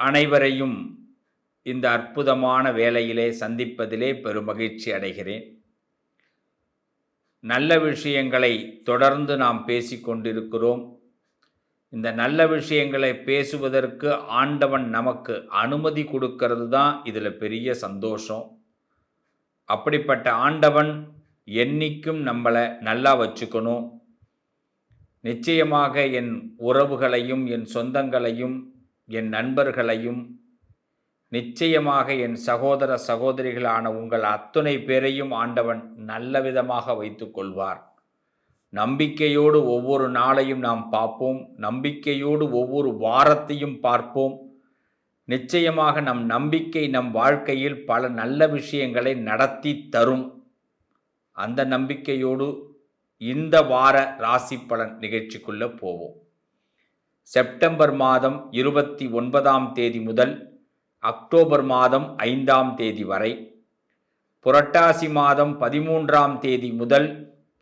அனைவரையும் இந்த அற்புதமான வேலையிலே சந்திப்பதிலே பெருமகிழ்ச்சி அடைகிறேன். நல்ல விஷயங்களை தொடர்ந்து நாம் பேசிக்கொண்டிருக்கிறோம் இந்த நல்ல விஷயங்களை பேசுவதற்கு ஆண்டவன் நமக்கு அனுமதி கொடுக்கறது தான் இதில் பெரிய சந்தோஷம். அப்படிப்பட்ட ஆண்டவன் என்னைக்கும் நம்மளை நல்லா வச்சுக்கணும். நிச்சயமாக என் உறவுகளையும் என் சொந்தங்களையும் என் நண்பர்களையும் நிச்சயமாக என் சகோதர சகோதரிகளான உங்கள் அத்துணை பேரையும் ஆண்டவன் நல்ல விதமாக வைத்துக் கொள்வார். நம்பிக்கையோடு ஒவ்வொரு நாளையும் நாம் பார்ப்போம். நம்பிக்கையோடு ஒவ்வொரு வாரத்தையும் பார்ப்போம். நிச்சயமாக நம் நம்பிக்கை நம் வாழ்க்கையில் பல நல்ல விஷயங்களை நடத்தி தரும். அந்த நம்பிக்கையோடு இந்த வார ராசி பலன் நிகழ்ச்சிக்குள்ளே போவோம். செப்டம்பர் மாதம் இருபத்தி ஒன்பதாம் தேதி முதல் அக்டோபர் மாதம் ஐந்தாம் தேதி வரை புரட்டாசி மாதம் பதிமூன்றாம் தேதி முதல்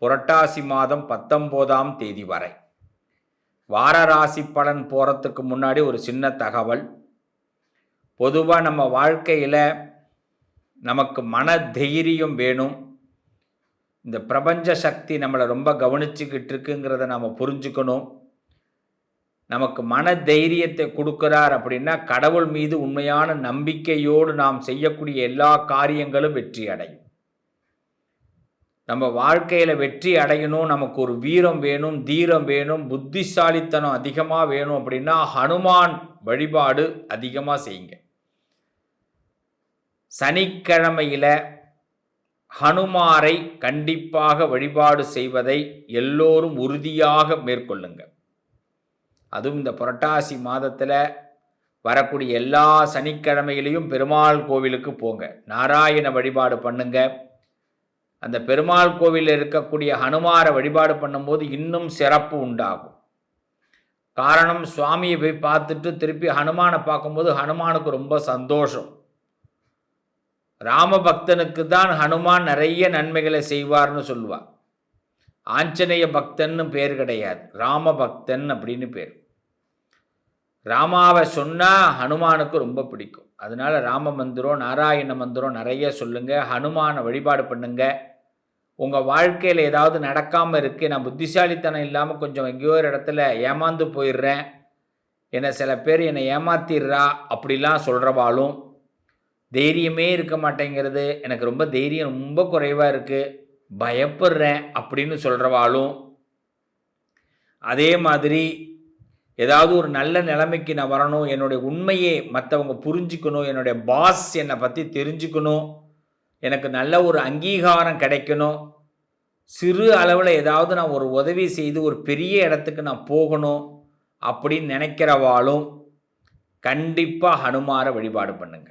புரட்டாசி மாதம் பத்தொம்போதாம் தேதி வரை. வார ராசி பலன் போகிறதுக்கு முன்னாடி ஒரு சின்ன தகவல். பொதுவாக நம்ம வாழ்க்கையில் நமக்கு மன தைரியம் வேணும். இந்த பிரபஞ்ச சக்தி நம்மளை ரொம்ப கவனிச்சுக்கிட்டு இருக்குங்கிறத நம்ம புரிஞ்சுக்கணும். நமக்கு மன தைரியத்தை கொடுக்கிறார் அப்படின்னா கடவுள் மீது உண்மையான நம்பிக்கையோடு நாம் செய்யக்கூடிய எல்லா காரியங்களும் வெற்றி அடையும். நம்ம வாழ்க்கையில் வெற்றி அடையணும் நமக்கு ஒரு வீரம் வேணும் தீரம் வேணும் புத்திசாலித்தனம் அதிகமாக வேணும் அப்படின்னா ஹனுமான் வழிபாடு அதிகமாக செய்யுங்க. சனிக்கிழமையில் ஹனுமாரை கண்டிப்பாக வழிபாடு செய்வதை எல்லோரும் உறுதியாக மேற்கொள்ளுங்க. அதுவும் இந்த புரட்டாசி மாதத்தில் வரக்கூடிய எல்லா சனிக்கிழமையிலையும் பெருமாள் கோவிலுக்கு போங்க. நாராயண வழிபாடு பண்ணுங்க. அந்த பெருமாள் கோவிலில் இருக்கக்கூடிய ஹனுமாரை வழிபாடு பண்ணும்போது இன்னும் சிறப்பு உண்டாகும். காரணம் சுவாமியை போய் பார்த்துட்டு திருப்பி ஹனுமானை பார்க்கும்போது ஹனுமானுக்கு ரொம்ப சந்தோஷம். ராமபக்தனுக்கு தான் ஹனுமான் நிறைய நன்மைகளை செய்வார்னு சொல்லுவார் ஆஞ்சநேய பக்தன்னு பேர் கிடையாது. ராமபக்தன் அப்படின்னு பேர். ராமாவை சொன்னால் ஹனுமானுக்கு ரொம்ப பிடிக்கும். அதனால ராம மந்திரம் நாராயண மந்திரம் நிறைய சொல்லுங்கள் ஹனுமானை வழிபாடு பண்ணுங்க. உங்கள் வாழ்க்கையில் ஏதாவது நடக்காமல் இருக்குது நான் புத்திசாலித்தனம் இல்லாமல் கொஞ்சம் எங்கேயோ ஒரு இடத்துல ஏமாந்து போயிடுறேன். என்னை சில பேர் என்னை ஏமாத்திடுறா அப்படிலாம் சொல்கிறவாளும் தைரியமே இருக்க மாட்டேங்கிறது. எனக்கு ரொம்ப தைரியம் ரொம்ப குறைவாக இருக்குது பயப்படுறேன் அப்படின்னு சொல்கிறவாலும் அதே மாதிரி ஏதாவது ஒரு நல்ல நிலைமைக்கு நான் வரணும் என்னுடைய உண்மையை மற்றவங்க புரிஞ்சுக்கணும் என்னுடைய பாஸ் என்னை பற்றி தெரிஞ்சுக்கணும் எனக்கு நல்ல ஒரு அங்கீகாரம் கிடைக்கணும் சிறு அளவில் ஏதாவது நான் ஒரு உதவி செய்து ஒரு பெரிய இடத்துக்கு நான் போகணும் அப்படின்னு நினைக்கிறவாலும் கண்டிப்பாக ஹனுமாரை வழிபாடு பண்ணுங்க.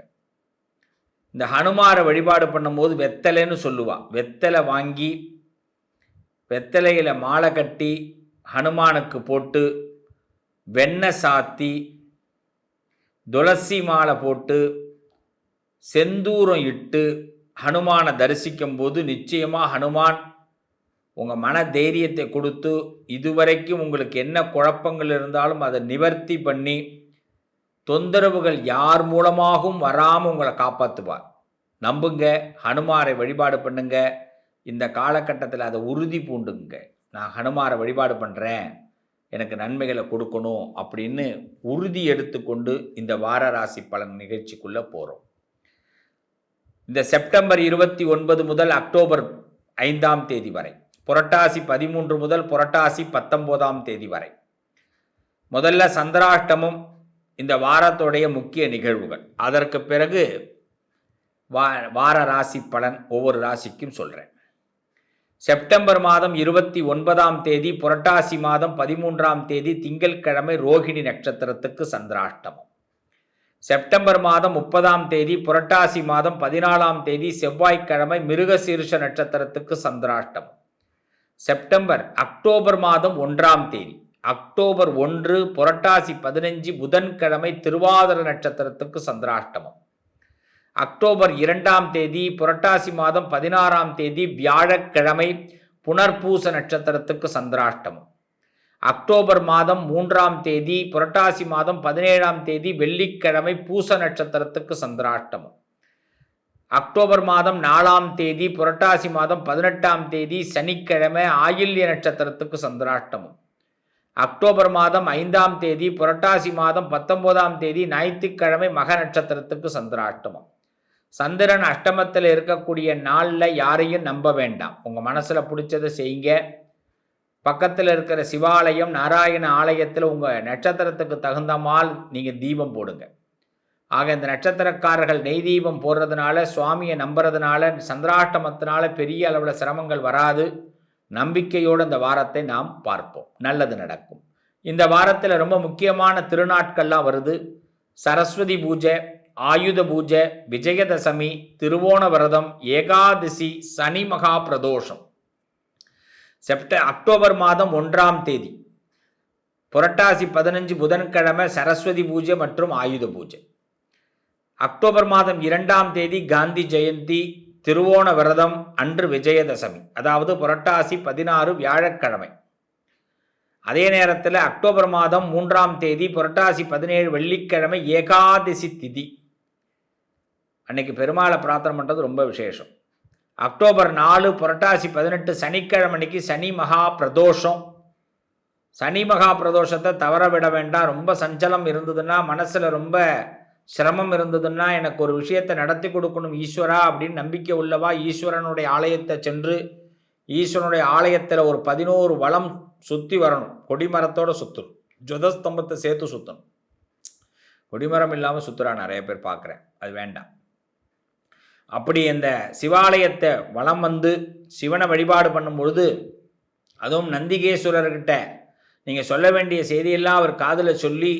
இந்த ஹனுமாரை வழிபாடு பண்ணும்போது வெத்தலைன்னு சொல்லுவா. வெத்தலை வாங்கி வெத்தலையில் மாலை கட்டி ஹனுமானுக்கு போட்டு வெண்ணெய் சாத்தி துளசி மாலை போட்டு செந்தூரம் இட்டு ஹனுமானை தரிசிக்கும் போது நிச்சயமாக ஹனுமான் உங்கள் மன தைரியத்தை கொடுத்து இதுவரைக்கும் உங்களுக்கு என்ன குழப்பங்கள் இருந்தாலும் அதை நிவர்த்தி பண்ணி தொந்தரவுகள் யார் மூலமாகவும் வராமல் உங்களை காப்பாற்றுவார் நம்புங்க ஹனுமாரை வழிபாடு பண்ணுங்க. இந்த காலகட்டத்தில் அதை உறுதி பூண்டுங்க. நான் ஹனுமாரை வழிபாடு பண்ணுறேன் எனக்கு நன்மைகளை கொடுக்கணும் அப்படின்னு உறுதி எடுத்துக்கொண்டு இந்த வார ராசி பலன் நிகழ்ச்சிக்குள்ளே போகிறோம் இந்த செப்டம்பர் இருபத்தி ஒன்பது முதல் அக்டோபர் ஐந்தாம் தேதி வரை புரட்டாசி பதிமூன்று முதல் புரட்டாசி பத்தொம்போதாம் தேதி வரை முதல்ல சந்திராஷ்டமம் இந்த வாரத்துடைய முக்கிய நிகழ்வுகள். அதற்கு பிறகு வா வார ராசி பலன் ஒவ்வொரு ராசிக்கும் சொல்கிறேன் செப்டம்பர் மாதம் இருபத்தி ஒன்பதாம் தேதி புரட்டாசி மாதம் பதிமூன்றாம் தேதி திங்கட்கிழமை ரோகிணி நட்சத்திரத்துக்கு சந்திராஷ்டமம். செப்டம்பர் மாதம் முப்பதாம் தேதி புரட்டாசி மாதம் பதினாலாம் தேதி செவ்வாய்க்கிழமை மிருகசீர்ஷ நட்சத்திரத்துக்கு சந்திராஷ்டமம். செப்டம்பர் அக்டோபர் மாதம் ஒன்றாம் தேதி. அக்டோபர் ஒன்று புரட்டாசி பதினஞ்சு புதன்கிழமை திருவாதிர நட்சத்திரத்துக்கு சந்திராஷ்டமம். அக்டோபர் இரண்டாம் தேதி புரட்டாசி மாதம் பதினாறாம் தேதி வியாழக்கிழமை புனர்பூச நட்சத்திரத்துக்கு சந்திராஷ்டமம். அக்டோபர் மாதம் மூன்றாம் தேதி புரட்டாசி மாதம் பதினேழாம் தேதி வெள்ளிக்கிழமை பூச நட்சத்திரத்துக்கு சந்திராஷ்டமம். அக்டோபர் மாதம் நாலாம் தேதி புரட்டாசி மாதம் பதினெட்டாம் தேதி சனிக்கிழமை ஆயில்ய நட்சத்திரத்துக்கு சந்திராஷ்டமம். அக்டோபர் மாதம் ஐந்தாம் தேதி புரட்டாசி மாதம் பத்தொன்பதாம் தேதி ஞாயிற்றுக்கிழமை மக நட்சத்திரத்துக்கு சந்திராஷ்டமம். சந்திரன் அஷ்டமத்தில் இருக்கக்கூடிய நாளில் யாரையும் நம்ப வேண்டாம். உங்கள் மனசில் பிடிச்சதை செய்யுங்க. பக்கத்தில் இருக்கிற சிவாலயம் நாராயண ஆலயத்தில் உங்கள் நட்சத்திரத்துக்கு தகுந்த மால் நீங்கள் தீபம் போடுங்க. ஆக இந்த நட்சத்திரக்காரர்கள் நெய் தீபம் போடுறதுனால சுவாமியை நம்புறதுனால சந்திராஷ்டமத்தினால பெரிய அளவில் சிரமங்கள் வராது. நம்பிக்கையோடு இந்த வாரத்தை நாம் பார்ப்போம். நல்லது நடக்கும். இந்த வாரத்தில் ரொம்ப முக்கியமான திருநாட்கள்லாம் வருது. சரஸ்வதி பூஜை ஆயுத பூஜை விஜயதசமி திருவோண விரதம் ஏகாதசி சனி மகா பிரதோஷம் செப்ட அக்டோபர் மாதம் ஒன்றாம் தேதி. புரட்டாசி பதினஞ்சு புதன்கிழமை சரஸ்வதி பூஜை மற்றும் ஆயுத பூஜை. அக்டோபர் மாதம் இரண்டாம் தேதி காந்தி ஜெயந்தி திருவோண விரதம் அன்று விஜயதசமி அதாவது புரட்டாசி பதினாறு வியாழக்கிழமை. அதே நேரத்தில் அக்டோபர் மாதம் மூன்றாம் தேதி புரட்டாசி பதினேழு வெள்ளிக்கிழமை ஏகாதசி திதி. அன்னைக்கு பெருமாளை பிரார்த்தனை பண்ணுறது ரொம்ப விசேஷம். அக்டோபர் நாலு புரட்டாசி பதினெட்டு சனிக்கிழமைக்கு சனி மகா பிரதோஷம். சனி மகா பிரதோஷத்தை தவற விட வேண்டாம். ரொம்ப சஞ்சலம் இருந்ததுன்னா மனசில் ரொம்ப சிரமம் இருந்ததுன்னா எனக்கு ஒரு விஷயத்தை நடத்தி கொடுக்கணும் ஈஸ்வரா அப்படின்னு நம்பிக்கை உள்ளவா ஈஸ்வரனுடைய ஆலயத்தை சென்று ஈஸ்வரனுடைய ஆலயத்தில் ஒரு பதினோரு வளம் சுற்றி வரணும். கொடிமரத்தோடு சுற்றணும் ஜுதஸ்தம்பத்தை சேர்த்து சுற்றணும் கொடிமரம் இல்லாமல் சுற்றுறா நிறைய பேர் பார்க்குறேன். அது வேண்டாம். அப்படி இந்த சிவாலயத்தை வலம் வந்து சிவனை வழிபாடு பண்ணும் பொழுது அதுவும் நந்திகேஸ்வரர்கிட்ட நீங்கள் சொல்ல வேண்டிய செய்தியெல்லாம் அவர் காதில் சொல்லி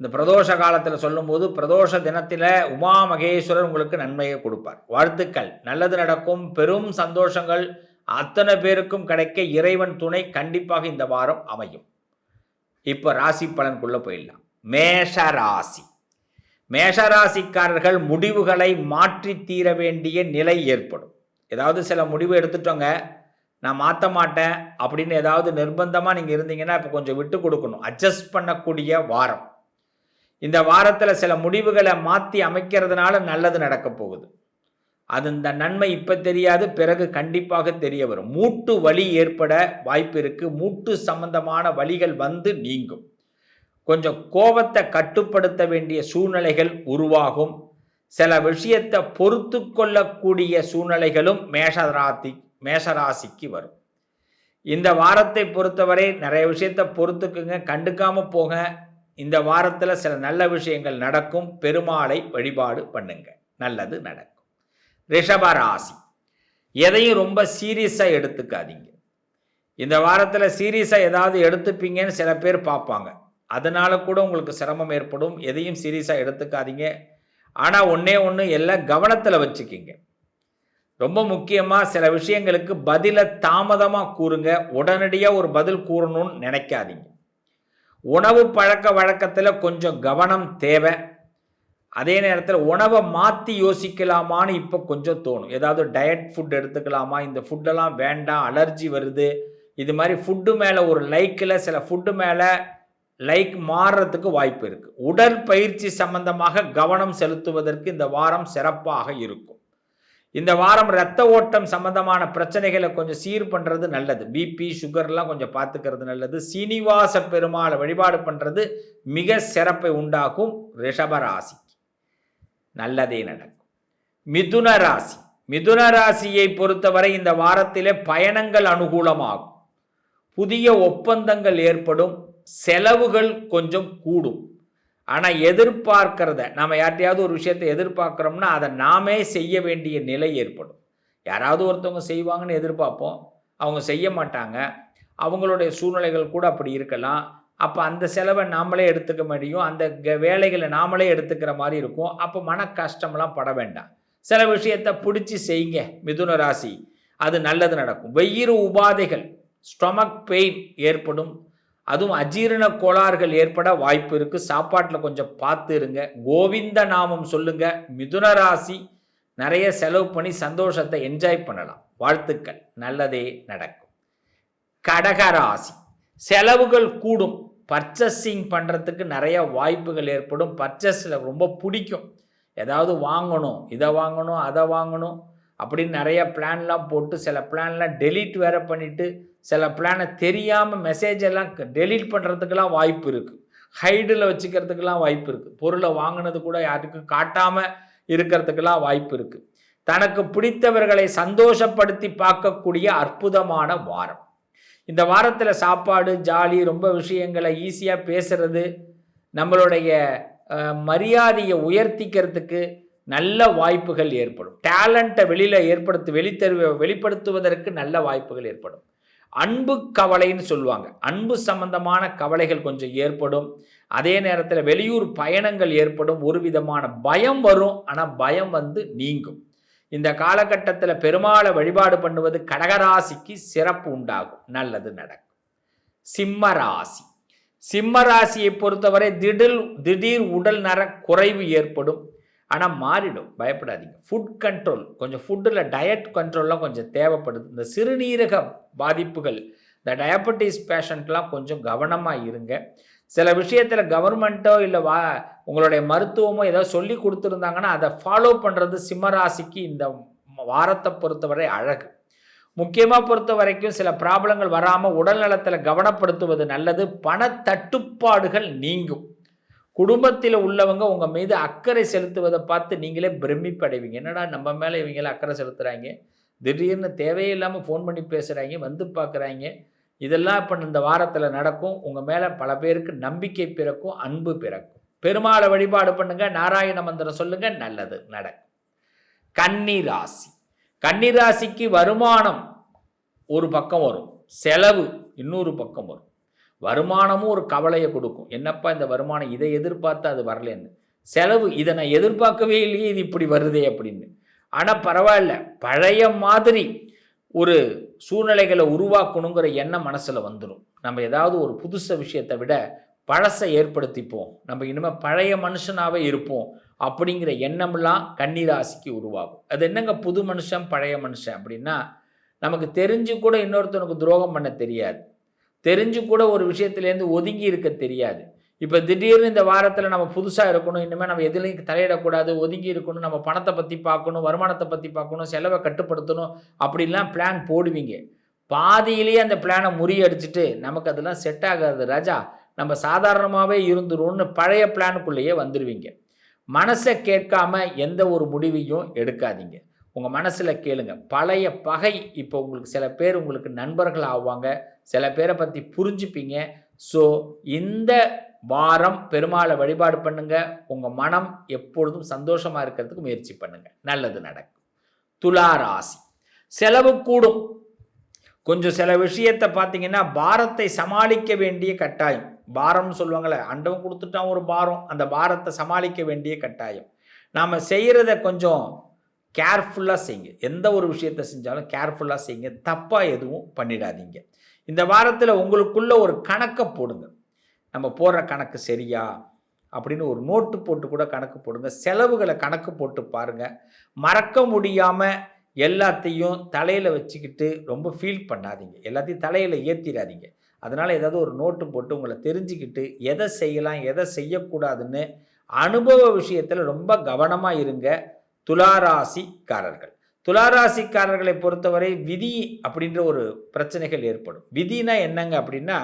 இந்த பிரதோஷ காலத்தில் சொல்லும்போது பிரதோஷ தினத்தில் உமா மகேஸ்வரர் உங்களுக்கு நன்மையை கொடுப்பார். வாழ்த்துக்கள். நல்லது நடக்கும். பெரும் சந்தோஷங்கள். அத்தனை பேருக்கும் கிடைக்க இறைவன் துணை கண்டிப்பாக இந்த வாரம் அமையும். இப்போ ராசி பலனுக்குள்ளே போயிடலாம். மேஷ ராசி. மேஷராசிக்காரர்கள் முடிவுகளை மாற்றி தீர வேண்டிய நிலை ஏற்படும். ஏதாவது சில முடிவு எடுத்துட்டோங்க நான் மாற்ற மாட்டேன் அப்படின்னு ஏதாவது நிர்பந்தமாக நீங்கள் இருந்தீங்கன்னா இப்போ கொஞ்சம் விட்டு கொடுக்கணும். அட்ஜஸ்ட் பண்ணக்கூடிய வாரம். இந்த வாரத்தில் சில முடிவுகளை மாற்றி அமைக்கிறதுனால நல்லது நடக்க போகுது. அது இந்த நன்மை இப்போ தெரியாது பிறகு கண்டிப்பாக தெரிய வரும். மூட்டு வலி ஏற்பட வாய்ப்பு இருக்குது மூட்டு சம்பந்தமான வழிகள் வந்து நீங்கும். கொஞ்சம் கோபத்தை கட்டுப்படுத்த வேண்டிய சூழ்நிலைகள் உருவாகும். சில விஷயத்தை பொறுத்து கொள்ளக்கூடிய சூழ்நிலைகளும் மேஷராசி மேஷராசிக்கு வரும். இந்த வாரத்தை பொறுத்தவரை நிறைய விஷயத்தை பொறுத்துக்குங்க கண்டுக்காம போங்க. இந்த வாரத்தில் சில நல்ல விஷயங்கள் நடக்கும். பெருமாளை வழிபாடு பண்ணுங்க. நல்லது நடக்கும். ரிஷபராசி எதையும் ரொம்ப சீரியஸாக எடுத்துக்காதீங்க. இந்த வாரத்தில் சீரியஸாக ஏதாவது எடுத்துப்பீங்கன்னு சில பேர் பார்ப்பாங்க. அதனால் கூட உங்களுக்கு சிரமம் ஏற்படும். எதையும் சீரியஸாக எடுத்துக்காதீங்க. ஆனால் ஒன்றே ஒன்று எல்லாம் கவனத்தில் வச்சுக்கிங்க. ரொம்ப முக்கியமாக சில விஷயங்களுக்கு பதிலை தாமதமாக கூறுங்க. உடனடியாக ஒரு பதில் கூறணும்னு நினைக்காதீங்க. உணவு பழக்க வழக்கத்தில் கொஞ்சம் கவனம் தேவை. அதே நேரத்தில் உணவை மாற்றி யோசிக்கலாமான்னு இப்போ கொஞ்சம் தோணும். ஏதாவது டயட் ஃபுட் எடுத்துக்கலாமா? இந்த ஃபுட்டெல்லாம் வேண்டாம் அலர்ஜி வருது. இது மாதிரி ஃபுட்டு மேலே ஒரு லைக்கில் சில ஃபுட்டு மேலே லைக் மாறுறதுக்கு வாய்ப்பு இருக்குது உடற்பயிற்சி சம்பந்தமாக கவனம் செலுத்துவதற்கு இந்த வாரம் சிறப்பாக இருக்கும். இந்த வாரம் ரத்த ஓட்டம் சம்பந்தமான பிரச்சனைகளை கொஞ்சம் சீர் பண்ணுறது நல்லது. பிபி சுகர்லாம் கொஞ்சம் பார்த்துக்கிறது நல்லது. சீனிவாச பெருமாளை வழிபாடு பண்ணுறது மிக சிறப்பை உண்டாக்கும் ரிஷபராசி நல்லதே நடக்கும். மிதுன ராசி. மிதுன ராசியை பொறுத்தவரை இந்த வாரத்திலே பயணங்கள் அனுகூலமாகும். புதிய ஒப்பந்தங்கள் ஏற்படும். செலவுகள் கொஞ்சம் கூடும். ஆனால் எதிர்பார்க்கிறத நம்ம யார்ட்டையாவது ஒரு விஷயத்தை எதிர்பார்க்குறோம்னா அதை நாமே செய்ய வேண்டிய நிலை ஏற்படும். யாராவது ஒருத்தவங்க செய்வாங்கன்னு எதிர்பார்ப்போம். அவங்க செய்ய மாட்டாங்க. அவங்களுடைய சூழ்நிலைகள் கூட அப்படி இருக்கலாம். அப்போ அந்த செலவை நாமளே எடுத்துக்க முடியும். அந்த வேலைகளை நாமளே எடுத்துக்கிற மாதிரி இருக்கும். அப்போ மன கஷ்டம்லாம் பட வேண்டாம். சில விஷயத்தை பிடிச்சி செய்யுங்க மிதுன ராசி. அது நல்லது நடக்கும். வெயிறு உபாதைகள் ஸ்டொமக் பெயின் ஏற்படும். அதுவும் அஜீரண கோளாறுகள் ஏற்பட வாய்ப்பு இருக்குது சாப்பாட்டில் கொஞ்சம் பார்த்து இருங்க. கோவிந்த நாமம் சொல்லுங்க. மிதுன ராசி நிறைய செலவு பண்ணி சந்தோஷத்தை என்ஜாய் பண்ணலாம். வாழ்த்துக்கள். நல்லதே நடக்கும். கடகராசி செலவுகள் கூடும். பர்ச்சஸிங் பண்ணுறதுக்கு நிறைய வாய்ப்புகள் ஏற்படும். பர்ச்சஸில் ரொம்ப பிடிக்கும். ஏதாவது வாங்கணும் இதை வாங்கணும் அதை வாங்கணும் அப்படின்னு நிறைய பிளான்லாம் போட்டு சில பிளான்லாம் டெலீட் வேற பண்ணிவிட்டு சில பிளானை தெரியாமல் மெசேஜ் எல்லாம் டெலீட் பண்ணுறதுக்கெல்லாம் வாய்ப்பு இருக்குது ஹைடில் வச்சுக்கிறதுக்கெல்லாம் வாய்ப்பு இருக்குது பொருளை வாங்கினது கூட யாருக்கும் காட்டாமல் இருக்கிறதுக்கெல்லாம் வாய்ப்பு இருக்குது தனக்கு பிடித்தவர்களை சந்தோஷப்படுத்தி பார்க்கக்கூடிய அற்புதமான வாரம். இந்த வாரத்தில் சாப்பாடு ஜாலி ரொம்ப விஷயங்களை ஈஸியாக பேசுறது நம்மளுடைய மரியாதையை உயர்த்திக்கிறதுக்கு நல்ல வாய்ப்புகள் ஏற்படும். டேலண்ட்டை வெளியில் ஏற்படுத்தி வெளித்தருவ வெளிப்படுத்துவதற்கு நல்ல வாய்ப்புகள் ஏற்படும். அன்பு கவலைன்னு சொல்லுவாங்க. அன்பு சம்பந்தமான கவலைகள் கொஞ்சம் ஏற்படும். அதே நேரத்தில் வெளியூர் பயணங்கள் ஏற்படும். ஒரு விதமான பயம் வரும். ஆனால் பயம் வந்து நீங்கும். இந்த காலகட்டத்தில் பெருமாளை வழிபாடு பண்ணுவது கடகராசிக்கு சிறப்பு உண்டாகும். நல்லது நடக்கும். சிம்ம ராசி. சிம்ம ராசியை பொறுத்தவரை திடீர் திடீர் உடல் நர குறைவு ஏற்படும். ஆனால் மாறிடும். பயப்படாதீங்க. ஃபுட் கண்ட்ரோல் கொஞ்சம் ஃபுட்டில் டயட் கண்ட்ரோல்லாம் கொஞ்சம் தேவைப்படுது. இந்த சிறுநீரக பாதிப்புகள் இந்த டயபெட்டிஸ் பேஷண்ட்லாம் கொஞ்சம் கவனமாக இருங்க. சில விஷயத்தில் கவர்மெண்ட்டோ இல்லை வா உங்களுடைய மருத்துவமோ ஏதோ சொல்லி கொடுத்துருந்தாங்கன்னா அதை ஃபாலோ பண்ணுறது சிம்மராசிக்கு இந்த வாரத்தை பொறுத்தவரை அழகு. முக்கியமாக பொறுத்த வரைக்கும் சில ப்ராப்ளங்கள் வராமல் உடல் நலத்தில் கவனப்படுத்துவது நல்லது. பண தட்டுப்பாடுகள் நீங்கும். குடும்பத்தில் உள்ளவங்க உங்கள் மீது அக்கறை செலுத்துவதை பார்த்து நீங்களே பிரமிப்படைவீங்க. என்னடா நம்ம மேலே இவங்கள அக்கறை செலுத்துகிறாங்க திடீர்னு தேவையில்லாமல் ஃபோன் பண்ணி பேசுகிறாங்க வந்து பார்க்குறாங்க. இதெல்லாம் இப்போ இந்த வாரத்தில் நடக்கும். உங்கள் மேலே பல பேருக்கு நம்பிக்கை பிறக்கும் அன்பு பிறக்கும். பெருமாளை வழிபாடு பண்ணுங்க நாராயண மந்திரம் சொல்லுங்க நல்லது நடக்கும். கன்னி ராசி கன்னி ராசிக்கு வருமானம் ஒரு பக்கம் வரும். செலவு இன்னொரு பக்கம் வரும். வருமானமும் ஒரு கவலையை கொடுக்கும். என்னப்பா இந்த வருமானம்? இதை எதிர்பார்த்து அது வரலன்னு. செலவு இதை நான் எதிர்பார்க்கவே இல்லையே இது இப்படி வருதே அப்படின்னு. ஆனால் பரவாயில்ல. பழைய மாதிரி ஒரு சூழ்நிலைகளை உருவாக்கணுங்கிற எண்ணம் மனசில் வந்துடும் நம்ம ஏதாவது ஒரு புதுச விஷயத்தை விட பழசை ஏற்படுத்திப்போம். நம்ம இனிமேல் பழைய மனுஷனாகவே இருப்போம் அப்படிங்கிற எண்ணம்லாம் கன்னிராசிக்கு உருவாகும். அது என்னங்க புது மனுஷன் பழைய மனுஷன் அப்படின்னா நமக்கு தெரிஞ்சு கூட இன்னொருத்தனுக்கு துரோகம் பண்ண தெரியாது. தெரிஞ்சு கூட ஒரு விஷயத்துலேருந்து ஒதுங்கி இருக்க தெரியாது. இப்போ திடீர்னு இந்த வாரத்தில் நம்ம புதுசாக இருக்கணும் இனிமேல் நம்ம எதுலையும் தலையிடக்கூடாது ஒதுங்கி இருக்கணும் நம்ம பணத்தை பற்றி பார்க்கணும் வருமானத்தை பற்றி பார்க்கணும் செலவை கட்டுப்படுத்தணும் அப்படிலாம் பிளான் போடுவீங்க. பாதியிலேயே அந்த பிளானை முறியடிச்சிட்டு நமக்கு அதெல்லாம் செட் ஆகாது ராஜா. நம்ம சாதாரணமாகவே இருந்துரும்னு பழைய பிளானுக்குள்ளேயே வந்துடுவீங்க மனசை கேட்காம எந்த ஒரு முடிவையும் எடுக்காதீங்க. உங்கள் மனசில் கேளுங்க. பழைய பகை இப்போ உங்களுக்கு சில பேர் உங்களுக்கு நண்பர்கள் ஆவாங்க. சில பேரை பற்றி புரிஞ்சுப்பீங்க. ஸோ இந்த வாரம் பெருமாளை வழிபாடு பண்ணுங்க. உங்கள் மனம் எப்பொழுதும் சந்தோஷமாக இருக்கிறதுக்கு முயற்சி பண்ணுங்க. நல்லது நடக்கும். துலா ராசி. செலவு கூடும். கொஞ்சம் சில விஷயத்தை பார்த்தீங்கன்னா பாரத்தை சமாளிக்க வேண்டிய கட்டாயம். பாரம்னு சொல்லுவாங்கள்ல அண்டவன் கொடுத்துட்டான் ஒரு பாரம். அந்த பாரத்தை சமாளிக்க வேண்டிய கட்டாயம். நாம் செய்கிறத கொஞ்சம் கேர்ஃபுல்லாக செய்யுங்க. எந்த ஒரு விஷயத்தை செஞ்சாலும் கேர்ஃபுல்லாக செய்யுங்க. தப்பாக எதுவும் பண்ணிடாதீங்க. இந்த வாரத்தில் உங்களுக்குள்ள ஒரு கணக்கை போடுங்க. நம்ம போடுற கணக்கு சரியா? அப்படின்னு ஒரு நோட்டு போட்டு கூட கணக்கு போடுங்க. செலவுகளை கணக்கு போட்டு பாருங்க. மறக்க முடியாமல் எல்லாத்தையும் தலையில் வச்சுக்கிட்டு ரொம்ப ஃபீல் பண்ணாதீங்க. எல்லாத்தையும் தலையில் ஏற்றிடாதீங்க அதனால் ஏதாவது ஒரு நோட்டு போட்டு உங்களை தெரிஞ்சுக்கிட்டு எதை செய்யலாம் எதை செய்யக்கூடாதுன்னு அனுபவ விஷயத்தில் ரொம்ப கவனமாக இருங்க. துளாராசிக்காரர்கள். துளாராசிக்காரர்களை பொறுத்தவரை விதி அப்படின்ற ஒரு பிரச்சனைகள் ஏற்படும். விதினா என்னங்க அப்படின்னா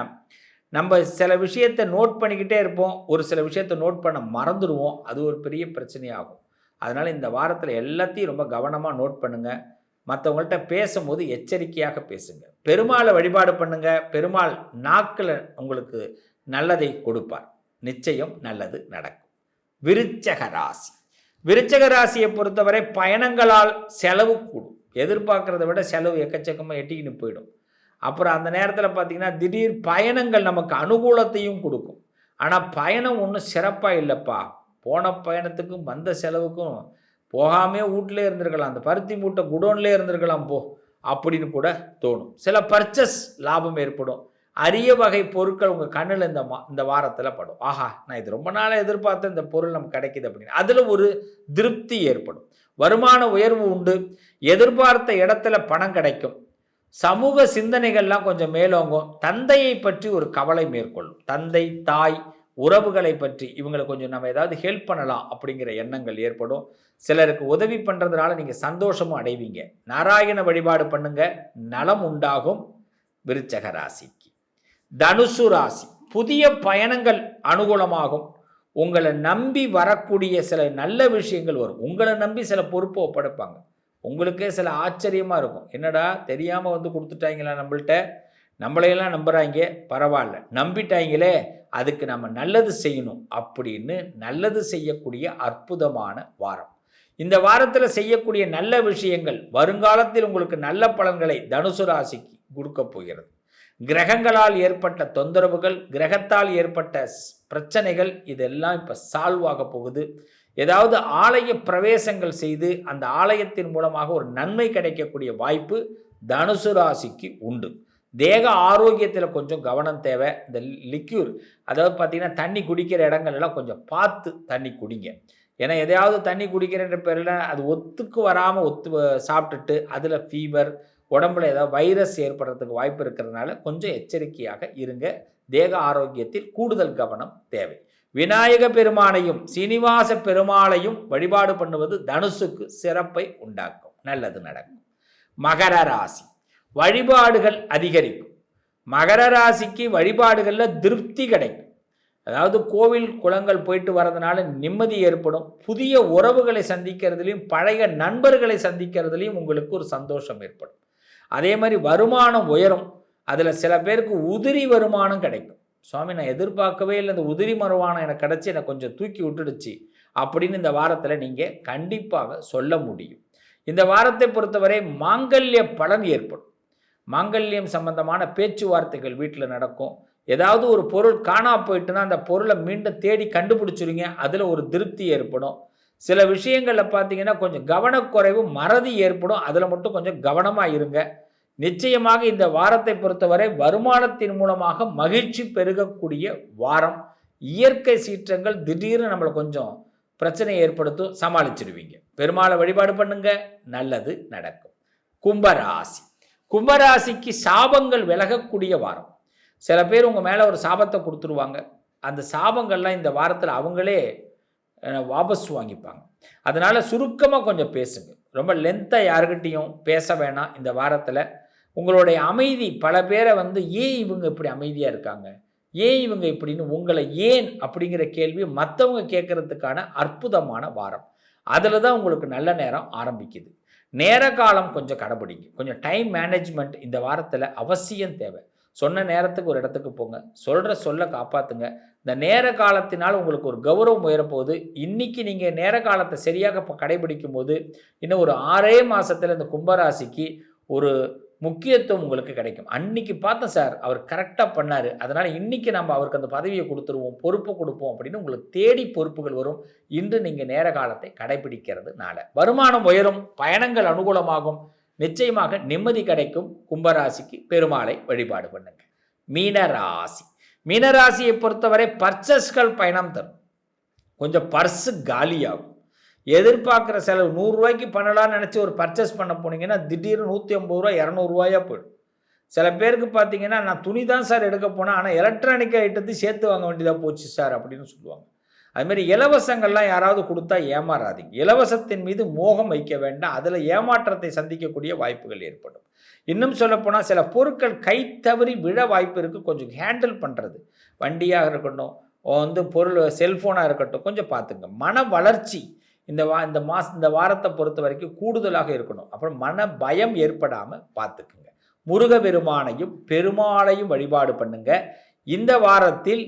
நம்ம சில விஷயத்தை நோட் பண்ணிக்கிட்டே இருப்போம். ஒரு சில விஷயத்தை நோட் பண்ண மறந்துடுவோம். அது ஒரு பெரிய பிரச்சனையாகும். அதனால் இந்த வாரத்தில் எல்லாத்தையும் ரொம்ப கவனமாக நோட் பண்ணுங்கள் மற்றவங்கள்ட்ட பேசும்போது எச்சரிக்கையாக பேசுங்க. பெருமாளை வழிபாடு பண்ணுங்க. பெருமாள் நாக்கில் உங்களுக்கு நல்லதை கொடுப்பார். நிச்சயம் நல்லது நடக்கும். விருச்சக ராசி. விருச்சக ராசியை பொறுத்தவரை பயணங்களால் செலவு கூடும். எதிர்பார்க்கறத விட செலவு எக்கச்சக்கமாக எட்டிக்கின்னு போயிடும். அப்புறம் அந்த நேரத்தில் பார்த்தீங்கன்னா திடீர் பயணங்கள் நமக்கு அனுகூலத்தையும் கொடுக்கும். ஆனால் பயணம் ஒன்றும் சிறப்பாக இல்லைப்பா. போன பயணத்துக்கும் வந்த செலவுக்கும் போகாமே வீட்டிலே இருந்திருக்கலாம். அந்த பருத்தி மூட்டை குடோன்லே இருந்திருக்கலாம் போ. அப்படின்னு கூட தோணும். சில பர்ச்சஸ் லாபம் ஏற்படும். அரிய வகை பொருட்கள் உங்கள் கண்ணில் இந்த மா இந்த வாரத்தில் படும். ஆஹா நான் இது ரொம்ப நாளாக எதிர்பார்த்த இந்த பொருள் நமக்கு கிடைக்குது அப்படின்னு. அதில் ஒரு திருப்தி ஏற்படும். வருமான உயர்வு உண்டு. எதிர்பார்த்த இடத்துல பணம் கிடைக்கும். சமூக சிந்தனைகள்லாம் கொஞ்சம் மேலோங்கும். தந்தையை பற்றி ஒரு கவலை மேற்கொள்ளும். தந்தை தாய் உறவுகளை பற்றி இவங்களை கொஞ்சம் நம்ம ஏதாவது ஹெல்ப் பண்ணலாம் அப்படிங்கிற எண்ணங்கள் ஏற்படும். சிலருக்கு உதவி பண்ணுறதுனால நீங்கள் சந்தோஷமும் அடைவீங்க. நாராயண வழிபாடு பண்ணுங்க. நலம் உண்டாகும். விருச்சக ராசி. தனுசு ராசி புதிய பயணங்கள் அனுகூலமாகும். உங்களை நம்பி வரக்கூடிய சில நல்ல விஷயங்கள் வரும். உங்களை நம்பி சில பொறுப்பை ஒப்படைப்பாங்க. உங்களுக்கே சில ஆச்சரியமாக இருக்கும். என்னடா தெரியாமல் வந்து கொடுத்துட்டாங்களா நம்மள்கிட்ட நம்மளையெல்லாம் நம்புகிறாங்க பரவாயில்ல. நம்பிட்டாங்களே அதுக்கு நம்ம நல்லது செய்யணும் அப்படின்னு நல்லது செய்யக்கூடிய அற்புதமான வாரம். இந்த வாரத்தில் செய்யக்கூடிய நல்ல விஷயங்கள் வருங்காலத்தில் உங்களுக்கு நல்ல பலன்களை தனுசு ராசிக்கு கொடுக்க போகிறது. கிரகங்களால் ஏற்பட்ட தொந்தரவுகள் கிரகத்தால் ஏற்பட்ட பிரச்சனைகள் இதெல்லாம் இப்போ சால்வ் ஆக போகுது. ஏதாவது ஆலய பிரவேசங்கள் செய்து அந்த ஆலயத்தின் மூலமாக ஒரு நன்மை கிடைக்கக்கூடிய வாய்ப்பு தனுசு ராசிக்கு உண்டு. தேக ஆரோக்கியத்தில் கொஞ்சம் கவனம் தேவை. இந்த லிக்யூர் அதாவது பார்த்தீங்கன்னா தண்ணி குடிக்கிற இடங்கள்லாம் கொஞ்சம் பார்த்து தண்ணி குடிங்க. ஏன்னா எதையாவது தண்ணி குடிக்கிறன்ற பேரில் அது ஒத்துக்கு வராமல் ஒத்து சாப்பிட்டுட்டு அதில் ஃபீவர் உடம்புல ஏதாவது வைரஸ் ஏற்படுறதுக்கு வாய்ப்பு இருக்கிறதுனால கொஞ்சம் எச்சரிக்கையாக இருங்க. தேக ஆரோக்கியத்தில் கூடுதல் கவனம் தேவை. விநாயக பெருமானையும் சீனிவாச பெருமாளையும் வழிபாடு பண்ணுவது தனுசுக்கு சிறப்பை உண்டாக்கும். நல்லது நடக்கும். மகர ராசி. வழிபாடுகள் அதிகரிக்கும். மகர ராசிக்கு வழிபாடுகளில் திருப்தி கிடைக்கும். அதாவது கோவில் குளங்கள் போயிட்டு வரதுனால நிம்மதி ஏற்படும். புதிய உறவுகளை சந்திக்கிறதுலையும் பழைய நண்பர்களை சந்திக்கிறதுலையும் உங்களுக்கு ஒரு சந்தோஷம் ஏற்படும். அதே மாதிரி வருமானம் உயரும். அதில் சில பேருக்கு உதிரி வருமானம் கிடைக்கும். சுவாமி நான் எதிர்பார்க்கவே இல்லை. இந்த உதிரி வருமானம் எனக்கு கிடச்சி என்னை கொஞ்சம் தூக்கி விட்டுடுச்சு அப்படின்னு இந்த வாரத்தில் நீங்கள் கண்டிப்பாக சொல்ல முடியும். இந்த வாரத்தை பொறுத்தவரை மாங்கல்ய பலன் ஏற்படும். மாங்கல்யம் சம்பந்தமான பேச்சுவார்த்தைகள் வீட்டில் நடக்கும். ஏதாவது ஒரு பொருள் காணா போயிட்டுனா அந்த பொருளை மீண்டும் தேடி கண்டுபிடிச்சிருங்க. அதில் ஒரு திருப்தி ஏற்படும். சில விஷயங்களில் பார்த்தீங்கன்னா கொஞ்சம் கவனக்குறைவு மறதி ஏற்படும். அதில் மட்டும் கொஞ்சம் கவனமாக இருங்க. நிச்சயமாக இந்த வாரத்தை பொறுத்தவரை வருமானத்தின் மூலமாக மகிழ்ச்சி பெருகக்கூடிய வாரம். இயற்கை சீற்றங்கள் திடீர்னு நம்மளை கொஞ்சம் பிரச்சனை ஏற்படுத்தும் சமாளிச்சிடுவீங்க பெருமாளை வழிபாடு பண்ணுங்க. நல்லது நடக்கும். கும்பராசி. கும்பராசிக்கு சாபங்கள் விலகக்கூடிய வாரம். சில பேர் உங்கள் மேலே ஒரு சாபத்தை கொடுத்துருவாங்க. அந்த சாபங்கள்லாம் இந்த வாரத்தில் அவங்களே வாபஸ் வாங்கிப்பாங்க. அதனால் சுருக்கமாக கொஞ்சம் பேசுங்க. ரொம்ப லென்த்தாக யாருக்கிட்டேயும் பேச வேணாம் இந்த வாரத்தில். உங்களுடைய அமைதி பல பேரை வந்து ஏன் இவங்க இப்படி அமைதியாக இருக்காங்க? ஏன் இவங்க இப்படின்னு உங்களை ஏன் அப்படிங்கிற கேள்வி மற்றவங்க கேட்குறதுக்கான அற்புதமான வாரம். அதில் தான் உங்களுக்கு நல்ல நேரம் ஆரம்பிக்குது. நேர காலம் கொஞ்சம் கடைபிடிங்க. கொஞ்சம் டைம் மேனேஜ்மெண்ட் இந்த வாரத்தில் அவசியம் தேவை. சொன்ன நேரத்துக்கு ஒரு இடத்துக்கு போங்க. சொல்கிற சொல்ல காப்பாற்றுங்க இந்த நேர காலத்தினால் உங்களுக்கு ஒரு கௌரவம் உயரப்போகுது. இன்றைக்கி நீங்கள் நேர காலத்தை சரியாக இப்போ கடைபிடிக்கும் போது இன்னும் ஒரு ஆறே மாதத்தில் இந்த கும்பராசிக்கு ஒரு முக்கியத்துவம் உங்களுக்கு கிடைக்கும். அன்னைக்கு பார்த்தேன் சார் அவர் கரெக்டாக பண்ணார். அதனால் இன்றைக்கி நம்ம அவருக்கு அந்த பதவியை கொடுத்துருவோம் பொறுப்பு கொடுப்போம் அப்படின்னு உங்களுக்கு தேடி பொறுப்புகள் வரும். இன்று நீங்கள் நேர காலத்தை கடைபிடிக்கிறதுனால. வருமானம் உயரும் பயணங்கள் அனுகூலமாகும். நிச்சயமாக நிம்மதி கிடைக்கும் கும்பராசிக்கு பெருமாளை வழிபாடு பண்ணுங்க. மீனராசி மீனராசியை பொறுத்தவரை பர்ச்சஸ்கள் பயணம் தரும். கொஞ்சம் பர்ஸு காலியாகும். எதிர்பார்க்குற செலவு நூறுரூவாய்க்கு பண்ணலாம்னு நினச்சி ஒரு பர்ச்சேஸ் பண்ண போனீங்கன்னா திடீர்னு நூற்றி ஐம்பது ரூபா இரநூறுவாயாக போயிடும். சில பேருக்கு பார்த்தீங்கன்னா நான் துணி தான் சார் எடுக்க போனேன் ஆனால் எலக்ட்ரானிக் ஐட்டத்தையும் சேர்த்து வாங்க வேண்டியதாக போச்சு சார் அப்படின்னு சொல்லுவாங்க. அதுமாரி இலவசங்கள்லாம் யாராவது கொடுத்தா ஏமாறாதீங்க. இலவசத்தின் மீது மோகம் வைக்க வேண்டாம். அதில் ஏமாற்றத்தை சந்திக்கக்கூடிய வாய்ப்புகள் ஏற்படும். இன்னும் சொல்லப்போனால் சில பொருட்கள் கை தவறி விழ வாய்ப்பு இருக்குது கொஞ்சம் ஹேண்டில் பண்ணுறது வண்டியாக இருக்கட்டும் வந்து பொருள் செல்ஃபோனாக இருக்கட்டும் கொஞ்சம் பார்த்துங்க. மன வளர்ச்சி இந்த வா இந்த மாச இந்த வாரத்தை பொறுத்த வரைக்கும் கூடுதலாக இருக்கணும். அப்புறம் மன பயம் ஏற்படாமல் பார்த்துக்குங்க. முருக பெருமானையும் பெருமாளையும் வழிபாடு பண்ணுங்க. இந்த வாரத்தில்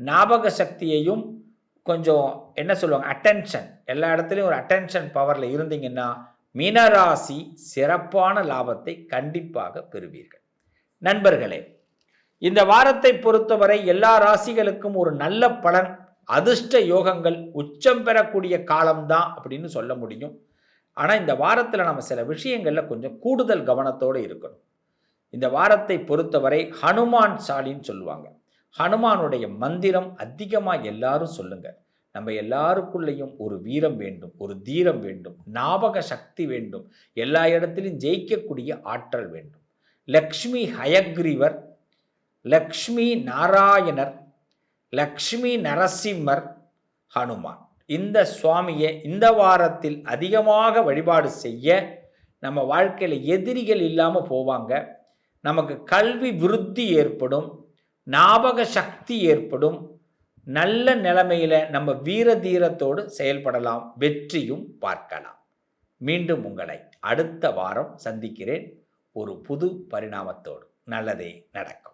ஞாபக சக்தியையும் கொஞ்சம் என்ன சொல்லுவாங்க? அட்டென்ஷன் எல்லா இடத்துலையும் ஒரு அட்டென்ஷன் பவரில் இருந்தீங்கன்னா மீனராசி சிறப்பான லாபத்தை கண்டிப்பாக பெறுவீர்கள். நண்பர்களே இந்த வாரத்தை பொறுத்தவரை எல்லா ராசிகளுக்கும் ஒரு நல்ல பலன் அதிர்ஷ்ட யோகங்கள் உச்சம் பெறக்கூடிய காலம்தான் அப்படின்னு சொல்ல முடியும். ஆனால் இந்த வாரத்தில் நம்ம சில விஷயங்களில் கொஞ்சம் கூடுதல் கவனத்தோடு இருக்கணும். இந்த வாரத்தை பொறுத்தவரை ஹனுமான் சாலின்னு சொல்லுவாங்க. ஹனுமானுடைய மந்திரம் அதிகமாக எல்லாரும் சொல்லுங்க. நம்ம எல்லாருக்குள்ளேயும் ஒரு வீரம் வேண்டும் ஒரு தீரம் வேண்டும் ஞாபக சக்தி வேண்டும் எல்லா இடத்திலும் ஜெயிக்கக்கூடிய ஆற்றல் வேண்டும். லக்ஷ்மி ஹயக்ரீவர் லக்ஷ்மி நாராயணர் லக்ஷ்மி நரசிம்மர் ஹனுமான். இந்த சுவாமியை இந்த வாரத்தில் அதிகமாக வழிபாடு செய்ய நம்ம வாழ்க்கையில் எதிரிகள் இல்லாமல் போவாங்க. நமக்கு கல்வி விருத்தி ஏற்படும். ஞாபக சக்தி ஏற்படும். நல்ல நிலைமையில நம்ம வீர தீரத்தோடு செயல்படலாம். வெற்றியும் பார்க்கலாம். மீண்டும் உங்களை அடுத்த வாரம் சந்திக்கிறேன். ஒரு புது பரிணாமத்தோடு. நல்லதே நடக்கும்.